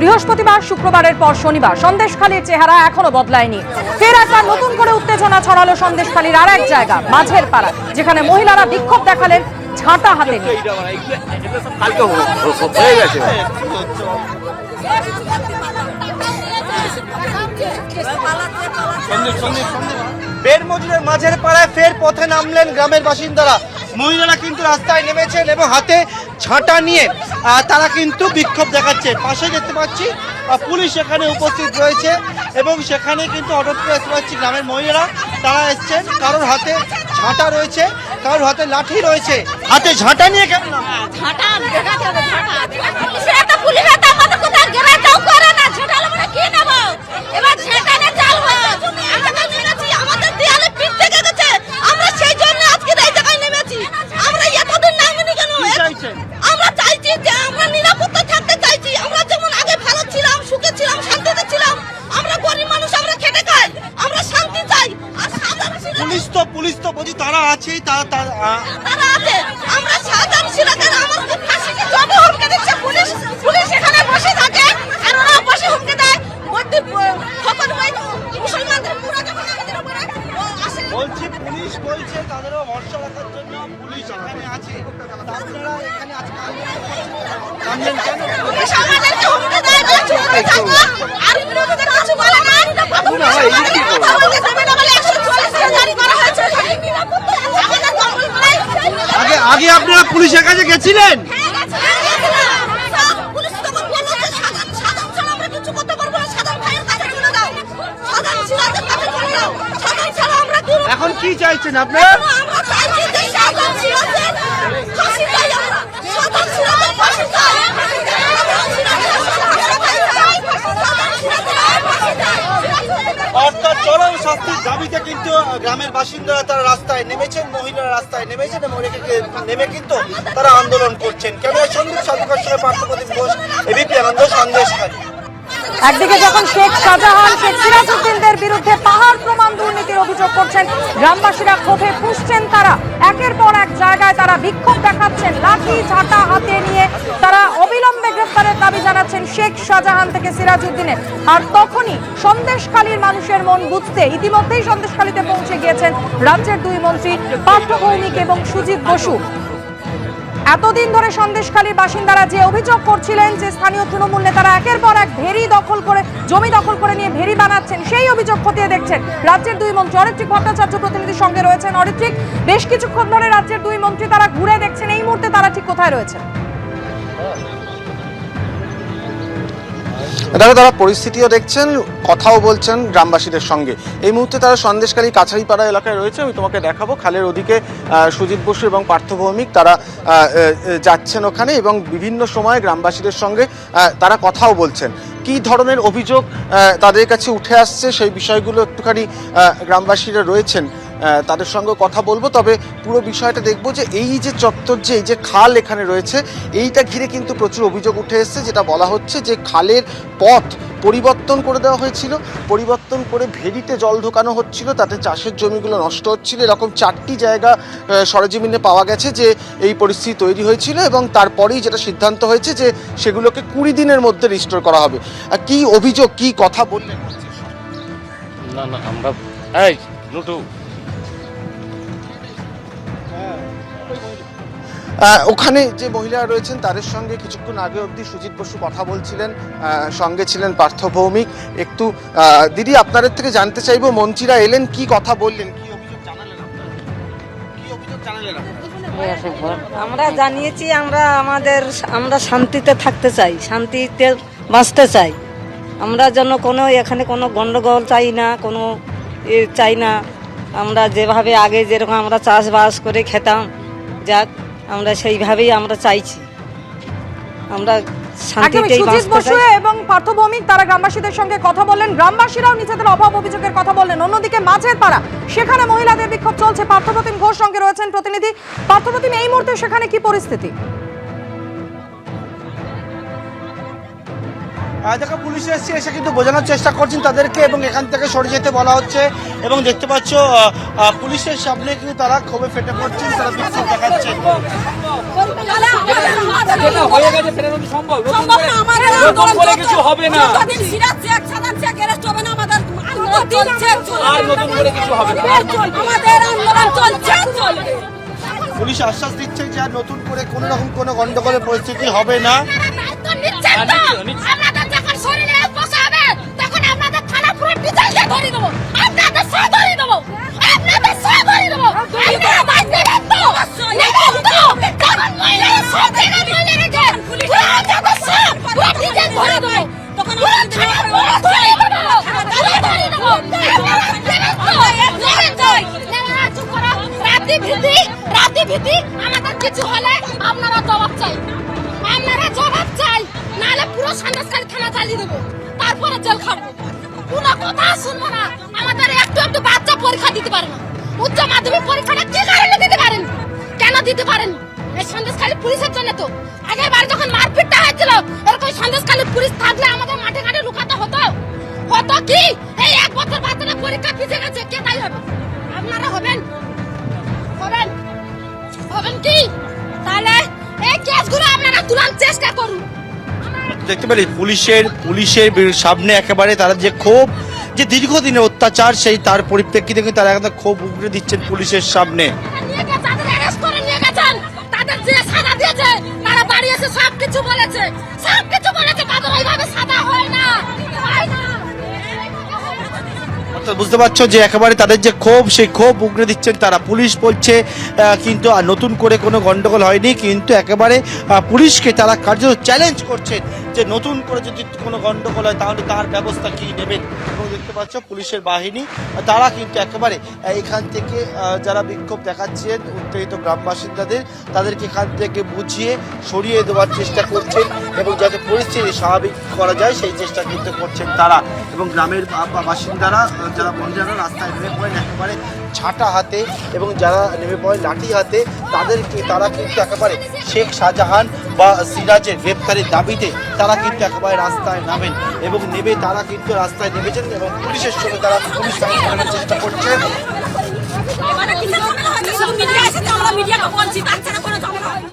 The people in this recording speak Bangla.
বৃহস্পতিবার, শুক্রবারের পর শনিবার, সন্দেশখালীর চেহারা এখনও বদলায়নি। ফের একবার নতুন করে উত্তেজনা ছড়ালো সন্দেশখালীর আর এক জায়গা, মাঝের পাড়া যেখানে মহিলারা বিক্ষোভ দেখালেন ঝাঁটা হাতে বের মজুরের মাঝের পাড়ায় ফের পথে নামলেন গ্রামের বাসিন্দারা। মহিলারা কিন্তু রাস্তায় নেমেছেন এবং হাতে ঝাঁটা নিয়ে তারা কিন্তু বিক্ষোভ দেখাচ্ছে। পাশে দেখতে পাচ্ছি পুলিশ সেখানে উপস্থিত রয়েছে এবং সেখানে কিন্তু হঠাৎ করে দেখতে পাচ্ছি গ্রামের মহিলারা, তারা এসছেন। কারোর হাতে ঝাঁটা রয়েছে, কারোর হাতে লাঠি রয়েছে। হাতে ঝাঁটা নিয়ে কেন হবে ঝাঁটা। তারা আছে আমরা সাধারণ শিলাকার আমাদেরকে ফাঁসিকে জবে হুমকে দিচ্ছে? পুলিশ পুলিশ এখানে বসে থাকে। আর ওরা বসে হুমকে দেয়? মধ্যে ফকর ভাই মুসলমানদের পুরো যখন আমাদের উপরে বলছি পুলিশ বলছে তাদেরও ভরসা রাখার জন্য পুলিশ এখানে আছে। আপনারা এখানে আজকে পুলিশ আমাদেরকে হুমকে দেয় যে চুপে থাকো। আর বিরোধীদের কিছু বলে না। কথা না বলে 140 জারি করা হয়েছে। আমাদের আগে আপনারা পুলিশের কাছে গেছিলেন? এখন কি চাইছেন যে সাধারণ সাধারণ ছাড়া আমরা কিছু করতে পারব না সাধারণ ভাইয়ের কাছে চলে যাও সাধারণ ছিলাদের কাছে চলে যাও সাধারণ ছাড়া আমরা কি এখন কি চাইছেন আপনারা আমরা চাইছি যে সাধারণ ছিলাদের ফাঁসি চাই আমরা সাধারণ ছিলাদের ফাঁসি চাই সাধারণ ছিলাদের ফাঁসি চাই চরম শাস্তির দাবিতে কিন্তু গ্রামের বাসিন্দারা তারা রাস্তায় নেমেছেন, মহিলারা রাস্তায় নেমেছেন এবং নেমে কিন্তু তারা আন্দোলন করছেন। ক্যামেরা সন্দীপ সাধুকার সঙ্গে পার্থপ্রদীপ ঘোষ এবিপি আনন্দ সন্দেশখালী একদিকে যখন শেখ শাহজাহান, শেখ সিরাজউদ্দিনদের বিরুদ্ধে পাহাড় প্রমাণ দুর্নীতির অভিযোগ করছেন, গ্রামবাসীরা ক্ষোভে পুষছেন তারা। একের পর এক জায়গায় তারা বিক্ষোভ দেখাচ্ছেন, লাঠি, ঝাঁটা হাতে নিয়ে তারা শেখ শাহজাহান থেকে সিরাজউদ্দিনের আর তখনই সন্দেশখালীর মানুষের মন বুঝতে ইতিমধ্যেই সন্দেশখালীতে পৌঁছে গিয়েছেন রাজ্যের দুই মন্ত্রী, পার্থ ভৌমিক এবং সুজিত বসু। এতদিন ধরে সন্দেশখালীর বাসিন্দারা যে অভিযোগ করছিলেন যে স্থানীয় তৃণমূল নেতারা একের পর এক ভেরি দখল করে, জমি দখল করে নিয়ে ভেরি বানাচ্ছেন, সেই অভিযোগ খতিয়ে দেখছেন রাজ্যের দুই মন্ত্রী। অরিত্রিক ভট্টাচার্য প্রতিনিধির সঙ্গে রয়েছেন অরিত্রিক। বেশ কিছুক্ষণ ধরে রাজ্যের দুই মন্ত্রী তারা ঘুরে দেখছেন, এই মুহূর্তে তারা ঠিক কোথায় রয়েছেন? দেখো তারা পরিস্থিতিও দেখছেন, কথাও বলছেন গ্রামবাসীদের সঙ্গে। এই মুহূর্তে তারা সন্দেশকারী কাছারিপাড়া এলাকায় রয়েছে। আমি তোমাকে দেখাবো খালের ওদিকে সুজিত বসু এবং পার্থ ভৌমিক তারা যাচ্ছেন ওখানে এবং বিভিন্ন সময় গ্রামবাসীদের সঙ্গে তারা কথাও বলছেন। কি ধরনের অভিযোগ তাদের কাছে উঠে আসছে? সেই বিষয়গুলো একটুখানি গ্রামবাসীরা রয়েছেন। তাদের সঙ্গে কথা বলব, তবে পুরো বিষয়টা দেখব যে এই যে চত্বর যে, এই যে খাল এখানে রয়েছে, এইটা ঘিরে কিন্তু প্রচুর অভিযোগ উঠে এসছে, যেটা বলা হচ্ছে যে খালের পথ পরিবর্তন করে দেওয়া হয়েছিল। পরিবর্তন করে ভেরিতে জল ঢোকানো হচ্ছিল, তাতে চাষের জমিগুলো নষ্ট হচ্ছিল। এরকম চারটি জায়গা সরেজমিনে পাওয়া গেছে যে এই পরিস্থিতি তৈরি হয়েছিল এবং তারপরেই যেটা সিদ্ধান্ত হয়েছে যে সেগুলোকে কুড়ি দিনের মধ্যে রিস্টোর করা হবে। আর কি অভিযোগ, কি কথা বললেন? না না, আমরা এই নুটু ওখানে যে মহিলারা রয়েছেন, তাদের সঙ্গে কিছুক্ষণ আগে অবধি সুজিত বসু কথা বলছিলেন সঙ্গে ছিলেন পার্থ ভৌমিক। একটু দিদি, আপনাদের থেকে জানতে চাইব, মন্ত্রীরা এলেন, কি কথা বললেন? কি অভিযোগ জানালেন কি অভিযোগ জানালেন আমরা জানিয়েছি, আমরা আমাদের, আমরা শান্তিতে থাকতে চাই, শান্তিতে বাঁচতে চাই। আমরা যেন কোনো, এখানে কোনো গন্ডগোল চাই না, কোনো চাই না। আমরা যেভাবে আগে যেরকম আমরা চাষবাস করে খেতাম, যাক। আমরা সেইভাবেই আমরা চাইছি। আমরা এবং পার্থভৌমিক তারা গ্রামবাসীদের সঙ্গে কথা বললেন। গ্রামবাসীরাও নিজেদের অভাব অভিযোগের কথা বললেন। অন্যদিকে পাড়া সেখানে মহিলাদের বিক্ষোভ চলছে। পার্থপ্রতিম ঘোষ সঙ্গে রয়েছেন প্রতিনিধি। পার্থপ্রতিম এই মুহূর্তে সেখানে কি পরিস্থিতি? দেখো পুলিশ এসছে এসে কিন্তু বোঝানোর চেষ্টা করছেন তাদেরকে এবং এখান থেকে সরে যেতে বলা হচ্ছে এবং দেখতে পাচ্ছ পুলিশের সামনে কিন্তু তারা ক্ষোভে ফেটে পড়ছেন তারা বিক্ষোভ হয়ে চলবে পুলিশ আশ্বাস দিচ্ছে যে আর নতুন করে কোনো রকম কোনো গন্ডগোলের পরিস্থিতি হবে না। ডিজাইন দিয়ে ধরিয়ে দেবো। আপনাদের সহ ধরিয়ে দেবো। আপনাদের সহ ধরিয়ে দেবো। আপনারা দায়িত্ব নেন তো? নেন তো? তখন মহিলারা সব জায়গায় মহিলারা যায়। পুরো আপনাদের সহ পুরো ডিজাইন ধরিয়ে দেবো। পুরো থানা পুরো ধরিয়ে দেবো। পুরো ধরিয়ে দেবো। আপনারা নেবেন তো? নেবেন তো? নেবেন না, চুপ করো। রাতে ভীতি, রাতে ভীতি, আমাদের কিছু হলে আপনারা জবাব চাই আপনারা জবাব চাই নাহলে পুরো সন্ন্যাসকারী থানা চালিয়ে দেবো তারপরে জেল খাটবো কোনো কথা শুনব না। আমাদের একটু একটু বাচ্চা পরীক্ষা দিতে পারে না উচ্চ মাধ্যমিক পরীক্ষাটা কি কারণে দিতে পারেন? কেন দিতে পারেন? এই সন্দেশখালী পুলিশের জন্য তো। আগের বার যখন মারপিটটা হয়েছিল, এরকম সন্দেশখালী পুলিশ থাকলে আমাদের মাঠে ঘাটে লুকাতে হতো। হতো কি? এই এক বছর বাচ্চাটা পরীক্ষা পিছিয়ে গেছে, কে তাই হবে? আপনারা হবেন? হবেন? হবেন কি? তাহলে এই কেসগুলো আপনারা তোলার চেষ্টা করুন। দেখতে পেলে পুলিশের পুলিশের সামনে একেবারে তারা যে ক্ষোভ যে দীর্ঘদিনের অত্যাচার সেই তার পরিপ্রেক্ষিতে কিন্তু তারা একদম ক্ষোভ উগড়ে দিচ্ছেন পুলিশের সামনে। বুঝতে পারছ যে একেবারে তাদের যে ক্ষোভ সেই ক্ষোভ উগড়ে দিচ্ছেন তারা। পুলিশ বলছে কিন্তু আর নতুন করে কোনো গন্ডগোল হয়নি কিন্তু একেবারে পুলিশকে তারা কার্যত চ্যালেঞ্জ করছেন। যে নতুন করে যদি কোনো গণ্ডগোল হয়, তাহলে তার ব্যবস্থা কি নেবেন? এবং দেখতে পাচ্ছ, পুলিশের বাহিনী, তারা কিন্তু একেবারে এখান থেকে যারা বিক্ষোভ দেখাচ্ছেন, উত্তেজিত গ্রাম বাসিন্দাদের, তাদেরকে এখান থেকে বুঝিয়ে সরিয়ে দেওয়ার চেষ্টা করছেন এবং যাতে পরিস্থিতি স্বাভাবিক করা যায়, সেই চেষ্টা কিন্তু করছেন তারা। এবং গ্রামের বাসিন্দারা যারা মহিলারা রাস্তায় নেমে পড়েন, একেবারে ছাটা হাতে এবং যারা নেমে পড়েন লাঠি হাতে, তাদেরকে, তারা কিন্তু একেবারে শেখ শাহজাহান বা সিরাজের গ্রেপ্তারের দাবিতে তারা কিন্তু একেবারে রাস্তায় নামেন এবং নেবে তারা কিন্তু রাস্তায় নেমেছেন এবং পুলিশের সঙ্গে তারা পুলিশ চেষ্টা করছেন তার।